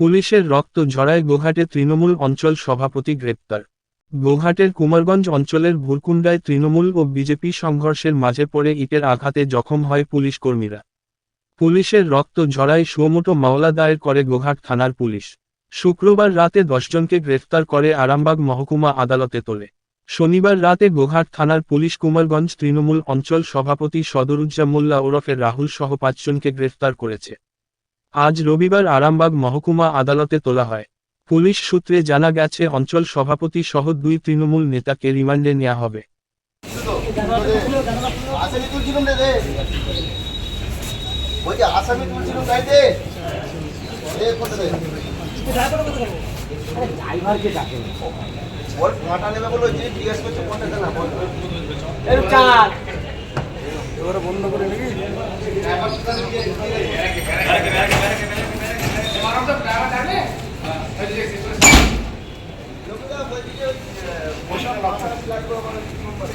পুলিশের রক্ত ঝরায় গোঘাটে তৃণমূল অঞ্চল সভাপতি গ্রেপ্তার। গোঘাটের কুমারগঞ্জ অঞ্চলের ভুরকুন্ডায় তৃণমূল ও বিজেপি সংঘর্ষের মাঝে পড়ে ইটের আঘাতে জখম হয় পুলিশ কর্মীরা। পুলিশের রক্ত ঝরায় সুমোটো মামলা দায়ের করে গোঘাট থানার পুলিশ। শুক্রবার রাতে দশজনকে গ্রেফতার করে আরামবাগ মহকুমা আদালতে তোলে। শনিবার রাতে গোঘাট থানার পুলিশ কুমারগঞ্জ তৃণমূল অঞ্চল সভাপতি সদরুজ্জামুল্লা ওরফে রাহুল সহ পাঁচজনকে গ্রেফতার করেছে। আজ রবিবার আরামবাগ মহকুমা আদালতে তোলা হয়। পুলিশ সূত্রে জানা গেছে, অঞ্চল সভাপতি সহ দুই তৃণমূল নেতাকে রিমান্ডে নেওয়া হবে। আসামি তুলছিলাম ওইদিকে বসার লাগবে আমার নম্বরে